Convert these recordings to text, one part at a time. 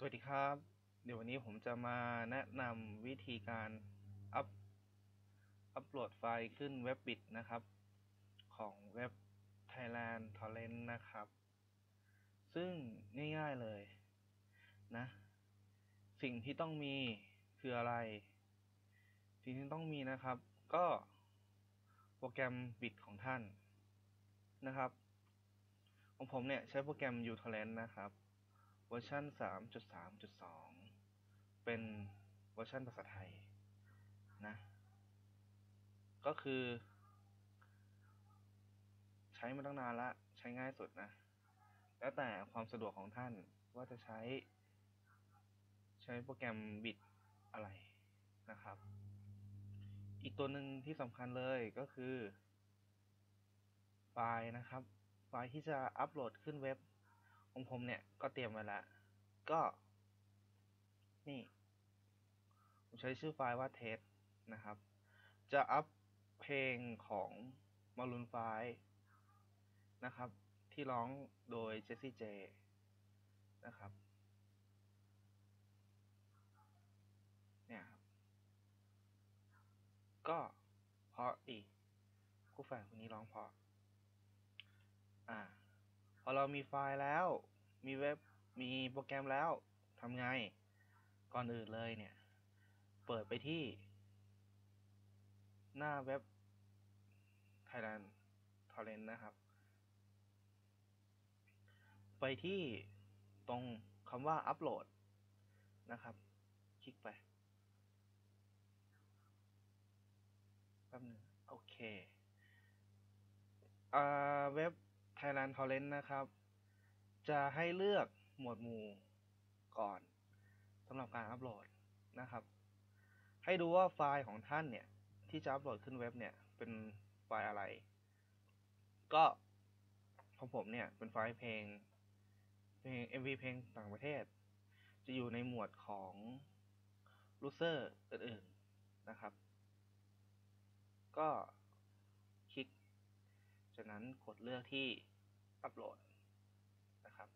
สวัสดีครับ เดี๋ยววันนี้ผมจะมาแนะนำวิธีการอัพอัพโหลดไฟล์ขึ้นเว็บบิดนะครับ ของเว็บ Thailand Torrent นะครับ ซึ่งง่ายๆเลยนะ สิ่งที่ต้องมีคืออะไร สิ่งที่ต้องมีนะครับ ก็โปรแกรมบิดของท่านนะครับ ของผมเนี่ยใช้โปรแกรม uTorrent นะครับ เวอร์ชัน3.3.2 เป็นเวอร์ชันภาษาไทยนะ ก็คือ ใช้มาตั้งนานละใช้ง่ายสุดนะ แล้วแต่ความสะดวกของท่านว่าจะใช้ ใช้โปรแกรมบิดอะไรนะครับ อีกตัวหนึ่งที่สำคัญเลยก็คือ ไฟล์นะครับ ไฟล์ที่จะอัปโหลดขึ้นเว็บ ของผมเนี่ยก็เตรียมไว้แล้วก็ นี่ ผมใช้ชื่อไฟล์ว่าเทสนะครับ จะอัพเพลงของมารุนไฟนะครับ ที่ร้องโดยเจสซี่เจนะครับ เนี่ยครับ ก็เพราะอีกคู่แฝดคนนี้ร้องเพราะ อเรามีไฟล์แล้ว มีเว็บ มีโปรแกรมแล้วทำไง ก่อนอื่นเลยเนี่ย เปิดไปที่ หน้าเว็บ Thailand Torrent นะครับ ไปที่ตรงคำว่าอัปโหลดนะครับ คลิกไปแป๊บนึงโอเค อ่า เว็บ Thailand Torrent นะครับ จะให้เลือกหมวดหมู่ก่อนสำหรับการอัปโหลดนะครับ ให้ดูว่าไฟล์ของท่านเนี่ย ที่จะอัปโหลดขึ้นเว็บเนี่ย เป็นไฟล์อะไร ก็ของผมเนี่ย เป็นไฟล์เพลงเพลง MV เพลงต่างประเทศ จะอยู่ในหมวดของลูเซอร์อื่นๆนะครับ ก็ จากนั้นกดเลือกที่อัปโหลดนะครับ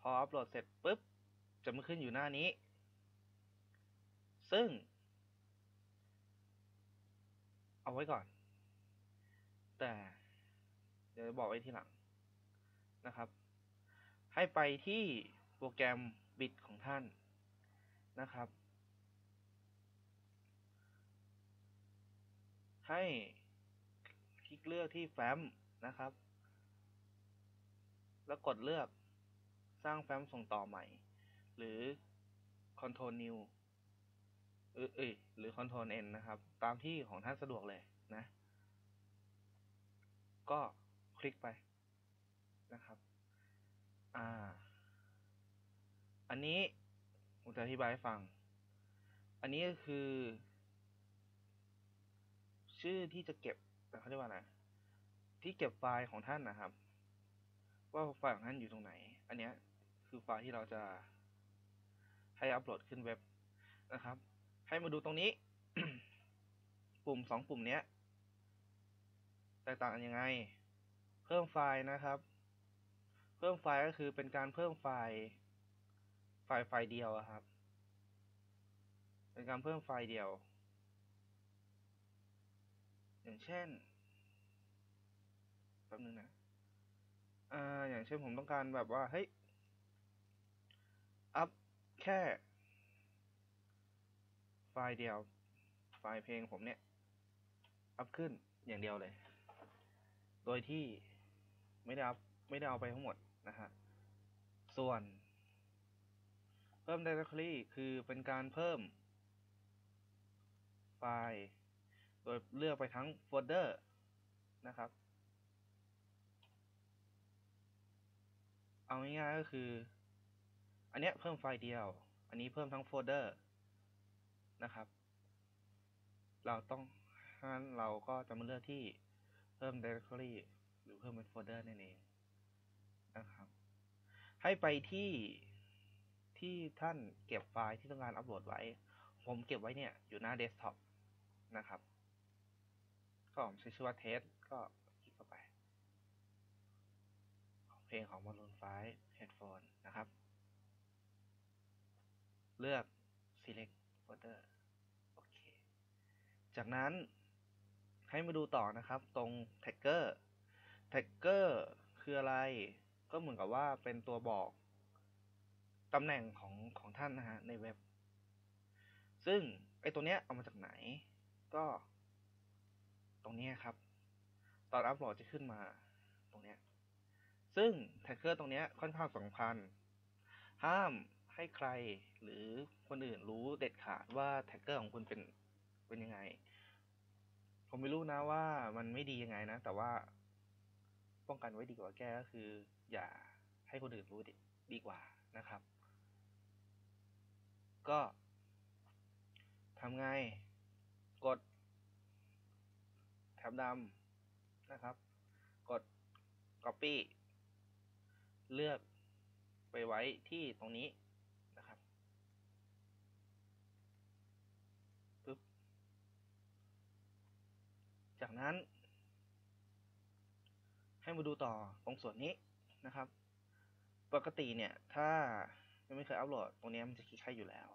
พออัปโหลดเสร็จปุ๊บ จะมาขึ้นอยู่หน้านี้ ซึ่ง เอาไว้ก่อน แต่เดี๋ยวจะบอกไว้ทีหลังนะครับ ให้ไปที่โปรแกรมบิดของท่านนะครับ ให้ คลิกเลือกที่แฟ้มนะครับ แล้วกดเลือกสร้างแฟ้มส่งต่อใหม่ หรือ Ctrl New เอยเอยหรือ Ctrl N นะครับ ตามที่ของท่านสะดวกเลยนะ ก็คลิกไปนะครับ อ่า อันนี้ผมจะอธิบายให้ฟัง อันนี้ก็คือ ชื่อที่จะเก็บ เขาเรียกว่าอะไรที่เก็บไฟล์ของท่านนะครับ ว่าไฟล์ของท่านอยู่ตรงไหน อันเนี้ยคือไฟล์ที่เราจะให้อัปโหลดขึ้นเว็บนะครับ ให้มาดูตรงนี้ ปุ่มสองปุ่มเนี้ยแตกต่างกันยังไง เพิ่มไฟล์นะครับ เพิ่มไฟล์ก็คือเป็นการเพิ่มไฟล์ ไฟล์ไฟล์เดียวครับ เป็นการเพิ่มไฟล์เดียว อย่างเช่นแป๊บนึงนะอ่าอย่างเช่นผมต้องการแบบว่า เฮ้ย อัพแค่ ไฟล์เดียว ไฟล์เพลงผมเนี่ย อัพขึ้นอย่างเดียวเลย โดยที่ไม่ได้อัพไม่ได้เอาไปทั้งหมดนะฮะ ส่วน เพิ่ม directory คือเป็นการเพิ่ม ไฟล์ โดยเลือกไปทั้งโฟลเดอร์นะครับ เอาง่ายๆก็คือ อันนี้เพิ่มไฟล์เดียว อันนี้เพิ่มทั้งโฟลเดอร์นะครับ เราต้องงั้นเราก็จะมาเลือกที่เพิ่ม directory หรือเพิ่มเป็นโฟลเดอร์นั่นเองนะครับ ให้ไปที่ที่ท่านเก็บไฟล์ที่ต้องการอัปโหลดไว้ ผมเก็บไว้เนี่ยอยู่หน้าเดสก์ท็อปนะครับ ก็ผมใช้ชื่อว่าเทสก็คลิกเข้าไปเพลงของ Maroon 5 Headphone นะครับ เลือก select folder โอเค จากนั้นให้มาดูต่อนะครับตรง tagger tagger คืออะไร ก็เหมือนกับว่าเป็นตัวบอกตำแหน่งของของท่านนะฮะในเว็บ ซึ่งไอตัวเนี้ยเอามาจากไหน ก็ ตรงนี้ครับ ตอนอัปโหลดจะขึ้นมาตรงนี้ ซึ่งแท็กเกอร์ตรงนี้ค่อนข้างสำคัญ ห้ามให้ใครหรือคนอื่นรู้เด็ดขาดว่าแท็กเกอร์ของคุณเป็นเป็นยังไง ผมไม่รู้นะว่ามันไม่ดียังไงนะ แต่ว่าป้องกันไว้ดีกว่าแก้ก็คือ อย่าให้คนอื่นรู้ดีดีกว่านะครับ ก็ทำไง กด ท็บดำนะครับ กด copy เลือกไปไว้ที่ตรงนี้นะครับปึ๊บจากนั้น ให้มาดูต่อตรงส่วนนี้นะครับ ปกติเนี่ย ถ้ายังไม่เคยอัปโหลดตรงนี้มันจะคลิกให้อยู่แล้ว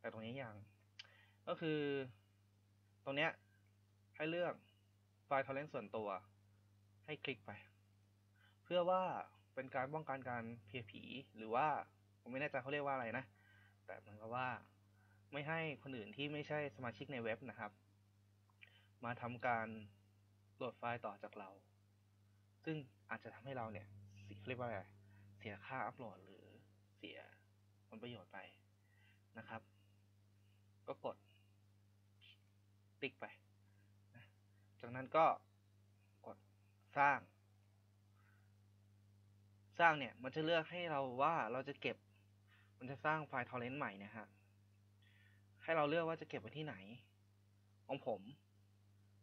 แต่ตรงนี้ยัง ก็คือ ตรงเนี้ยให้เลือก ไฟล์ทอร์เรนต์ส่วนตัว ให้คลิกไป เพื่อว่าเป็นการป้องกันการเพียผี หรือว่าผมไม่แน่ใจเขาเรียกว่าอะไรนะ แต่เหมือนกับว่าไม่ให้คนอื่นที่ไม่ใช่สมาชิกในเว็บนะครับ มาทำการโหลดไฟล์ต่อจากเรา ซึ่งอาจจะทำให้เราเนี่ยเสียเรียกว่าอะไรเสียค่าอัปโหลดหรือเสียผลประโยชน์ไปนะครับ ก็กดติ๊กไป จากนั้นก็กดสร้าง สร้างเนี่ยมันจะเลือกให้เราว่าเราจะเก็บ มันจะสร้างไฟล์ทอร์เรนต์ใหม่นะฮะ ให้เราเลือกว่าจะเก็บไว้ที่ไหน ของผม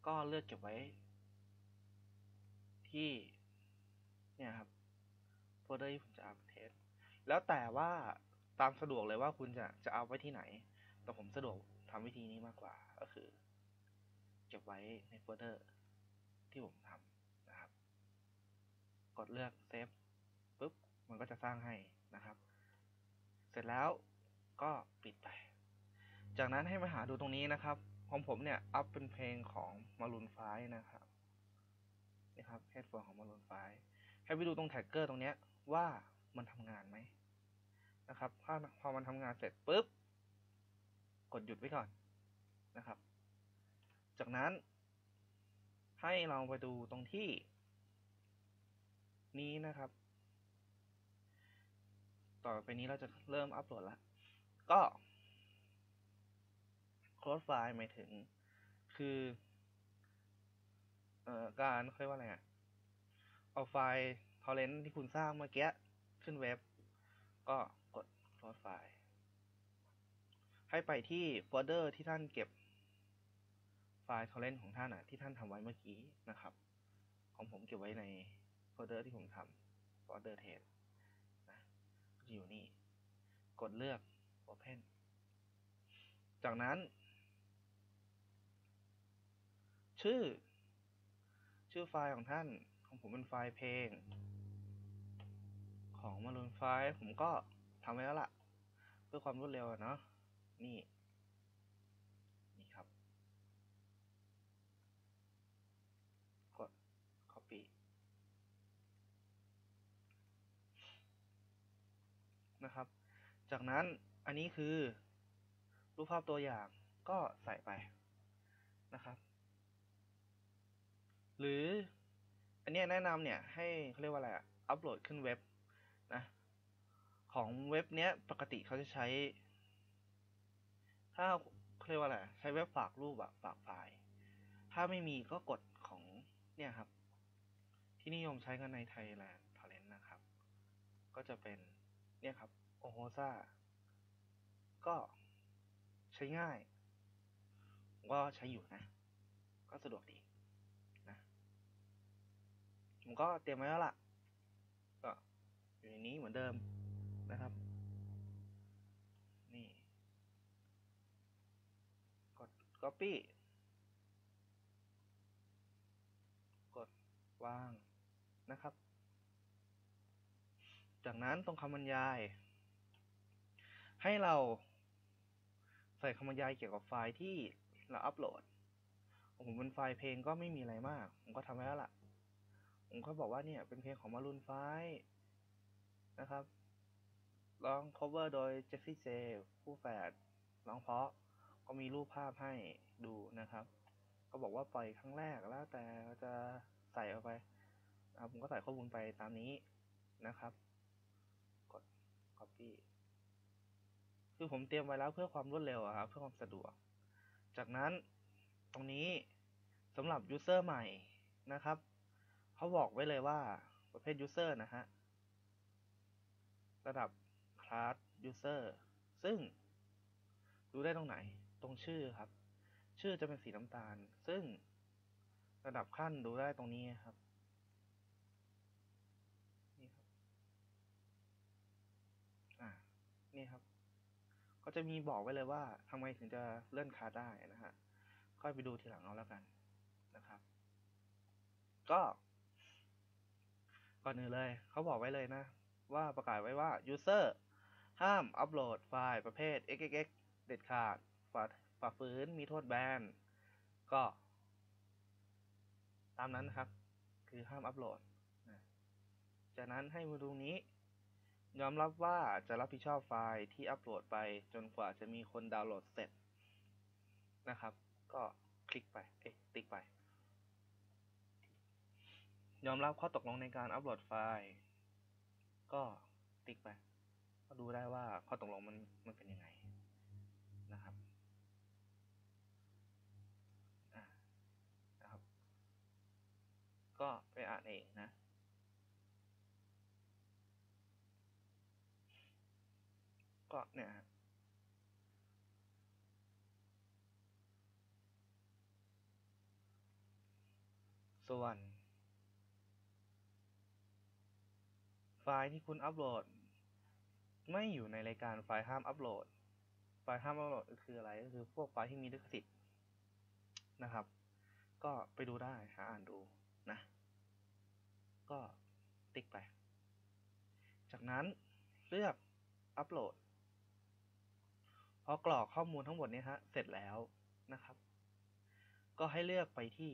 ก็เลือกเก็บไว้ ที่ เนี่ยครับโฟลเดอร์ที่ผมจะอัปเทสแล้วแต่ว่าตามสะดวกเลยว่าคุณจะจะเอาไว้ที่ไหน แต่ผมสะดวกทำวิธีนี้มากกว่าก็คือ เก็บไว้ในโฟลเดอร์ที่ผมทำนะครับ กดเลือกเซฟปุ๊บ มันก็จะสร้างให้นะครับ เสร็จแล้วก็ปิดไป จากนั้นให้มาหาดูตรงนี้นะครับ ของผมเนี่ย อัพเป็นเพลงของมารูนไฟนะครับนี่ครับเฮดโฟนของมารูนไฟให้ไปดูตรงแท็กเกอร์ตรงเนี้ยว่ามันทำงานไหมนะครับพอพอมันทำงานเสร็จปุ๊บ กดหยุดไว้ก่อนนะครับ จากนั้น ให้เราไปดูตรงที่ นี้นะครับ ต่อไปนี้เราจะเริ่มอัปโหลดละก็ close ไฟล์หมายถึง คือเอ่อการเรียกว่าอะไรอะเอาไฟล์ torrent ที่คุณสร้างเมื่อกี้ขึ้นเว็บ ก็กด close ไฟล์ให้ไปที่โฟลเดอร์ที่ท่านเก็บ ไฟล์ torrent ของท่านอะที่ท่านทำไว้เมื่อกี้นะครับ ของผมเก็บไว้ในโฟลเดอร์ที่ผมทำโฟลเดอร์เทสนะจะอยู่นี่ กดเลือก open จากนั้น ชื่อ ชื่อไฟล์ของท่าน ของผมเป็นไฟล์เพลง ของมารูนไฟล์ผมก็ทำไว้แล้วล่ะ เพื่อความรวดเร็วอะเนาะนี่ครับ กด copy นะครับ จากนั้นอันนี้คือ รูปภาพตัวอย่างก็ใส่ไปนะครับ หรืออันเนี้ยแนะนำเนี่ยให้เขาเรียกว่าอะไรอะอัปโหลดขึ้นเว็บนะของเว็บเนี้ยปกติเขาจะใช้ ถ้าเขาเรียกว่าอะไรใช้เว็บฝากรูปอะฝากไฟล์ถ้าไม่มีก็กดของเนี่ยครับ ที่นิยมใช้กันใน Thailand Torrent นะครับ ก็จะเป็น เนี่ยครับโอโฮซ่าก็ใช้ง่ายผมก็ใช้อยู่นะ ก็สะดวกดีนะผมก็เตรียมไว้แล้วล่ะ ก็อยู่ในนี้เหมือนเดิมนะครับ นี่ กด copy กดวางนะครับ จากนั้นตรงคำบรรยาย ให้เราใส่คำบรรยายเกี่ยวกับไฟล์ที่เราอัปโหลด ผมเป็นไฟล์เพลงก็ไม่มีอะไรมาก ผมก็ทำไว้แล้วล่ะ ผมก็บอกว่าเนี่ยเป็นเพลงของมารุนไฟนะครับ ร้อง cover โดยเจสซี่เจผู้แฝดร้องเพราะ ก็มีรูปภาพให้ดูนะครับ ก็บอกว่าปล่อยครั้งแรกแล้วแต่จะใส่เอาไปผมก็ใส่ข้อมูลไปตามนี้นะครับ กด copy คือผมเตรียมไว้แล้วเพื่อความรวดเร็วอะครับเพื่อความสะดวก จากนั้นตรงนี้สำหรับ user ใหม่นะครับเขาบอกไว้เลยว่าประเภท user นะฮะระดับ class user ซึ่งดูได้ตรงไหนตรงชื่อครับ ชื่อจะเป็นสีน้ำตาล ซึ่งระดับขั้นดูได้ตรงนี้ครับนี่ครับอ่านี่ครับ ก็จะมีบอกไว้เลยว่าทำไมถึงจะเลื่อนคาได้นะฮะค่อยไปดูทีหลังเอาแล้วกันนะครับ ก็ก่อนอื่นเลยเขาบอกไว้เลยนะ ว่าประกาศไว้ว่า user ห้ามอัปโหลดไฟล์ประเภท xxx เด็ดขาดฝ่าฝ่าฝืนมีโทษแบน ก็ ตามนั้นนะครับ คือห้ามอัปโหลด จากนั้นให้มาดูนี้ ยอมรับว่าจะรับผิดชอบไฟล์ที่อัปโหลดไปจนกว่าจะมีคนดาวน์โหลดเสร็จนะครับ ก็คลิกไป เอ๊ะ ติ๊กไป ยอมรับข้อตกลงในการอัปโหลดไฟล์ ก็ติ๊กไป ก็ดูได้ว่าข้อตกลงมันมันเป็นยังไงนะครับอ่านะครับ ก็ไปอ่านเองนะ ก็เนี่ยฮะส่วน ไฟล์ที่คุณอัปโหลด ไม่อยู่ในรายการไฟล์ห้ามอัปโหลด ไฟล์ห้ามอัปโหลดคืออะไรก็คือพวกไฟล์ที่มีลิขสิทธิ์นะครับ ก็ไปดูได้หาอ่านดูนะ ก็ติ๊กไป จากนั้นเลือกอัปโหลด พอกรอกข้อมูลทั้งหมดนี้ฮะ เสร็จแล้วนะครับ ก็ให้เลือกไปที่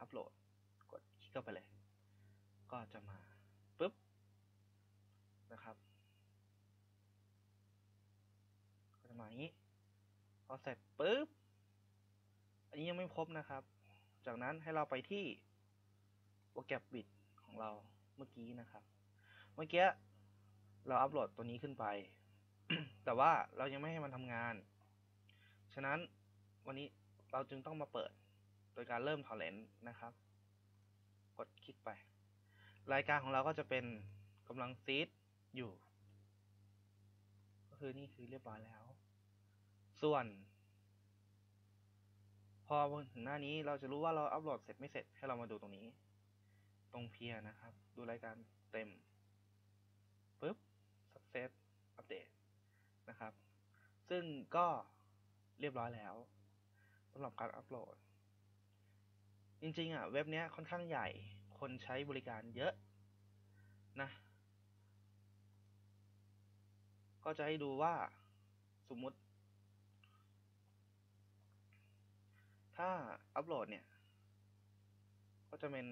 อัปโหลด กดคลิกเข้าไปเลย ก็จะมาปุ๊บนะครับ ก็จะมาอย่างนี้ พอเสร็จปุ๊บ อันนี้ยังไม่ครบนะครับ จากนั้นให้เราไปที่โปรแกรมบิดของเราเมื่อกี้นะครับ เมื่อกี้เราอัปโหลดตัวนี้ขึ้นไป แต่ว่าเรายังไม่ให้มันทำงาน ฉะนั้นวันนี้เราจึงต้องมาเปิดโดยการเริ่ม torrent นะครับ กดคลิกไป รายการของเราก็จะเป็นกำลังซีดอยู่ ก็คือนี่คือเรียบร้อยแล้ว ส่วน พอถึงหน้านี้เราจะรู้ว่าเราอัปโหลดเสร็จไม่เสร็จให้เรามาดูตรงนี้ ตรงเพียนะครับ ดูรายการเต็มปุ๊บ success update นะครับ ซึ่งก็เรียบร้อยแล้วสำหรับการอัปโหลด จริงๆอะเว็บนี้ค่อนข้างใหญ่ คนใช้บริการเยอะนะ ก็จะให้ดูว่าสมมุติ ถ้าอัปโหลดเนี่ย ก็จะเป็น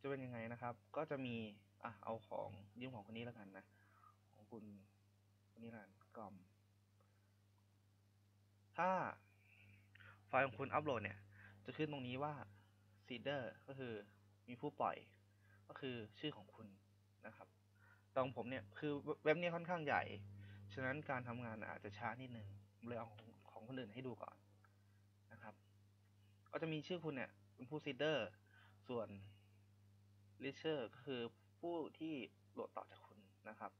จะเป็นยังไงนะครับ ก็จะมี อะ เอาของยืมของคนนี้แล้วกันนะ ของคุณ นนี้ละกันกล่อม ถ้าไฟล์ของคุณอัปโหลดเนี่ย จะขึ้นตรงนี้ว่า seeder ก็คือมีผู้ปล่อย ก็คือชื่อของคุณนะครับต่ของผมเนี่ยคือเว็บนี้ค่อนข้างใหญ่ ฉะนั้นการทำงานอาจจะช้านิดนึงเลยเอาของของคนอื่นให้ดูก่อนนะครับ ก็จะมีชื่อคุณเนี่ยเป็นผู้ seeder ส่วน leaser ก็คือผู้ที่โหลดต่อจากคุณนะครับ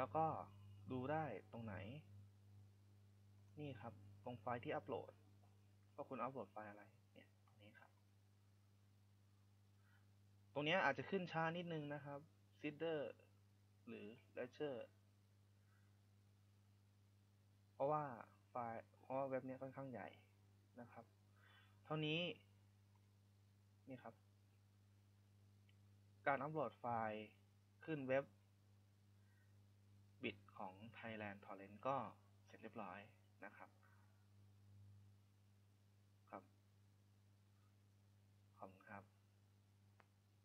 แล้วก็ดูได้ตรงไหน นี่ครับ ตรงไฟล์ที่อัปโหลดว่าคุณอัปโหลดไฟล์อะไร เนี่ย ตรงนี้ครับ ตรงนี้อาจจะขึ้นช้านิดนึงนะครับ seeder หรือ ledger เพราะว่าไฟล์เพราะว่าเว็บนี้ค่อนข้างใหญ่นะครับ เท่านี้ นี่ครับ การอัปโหลดไฟล์ขึ้นเว็บ บิดของ Thailand Torrent ก็เสร็จเรียบร้อยนะครับ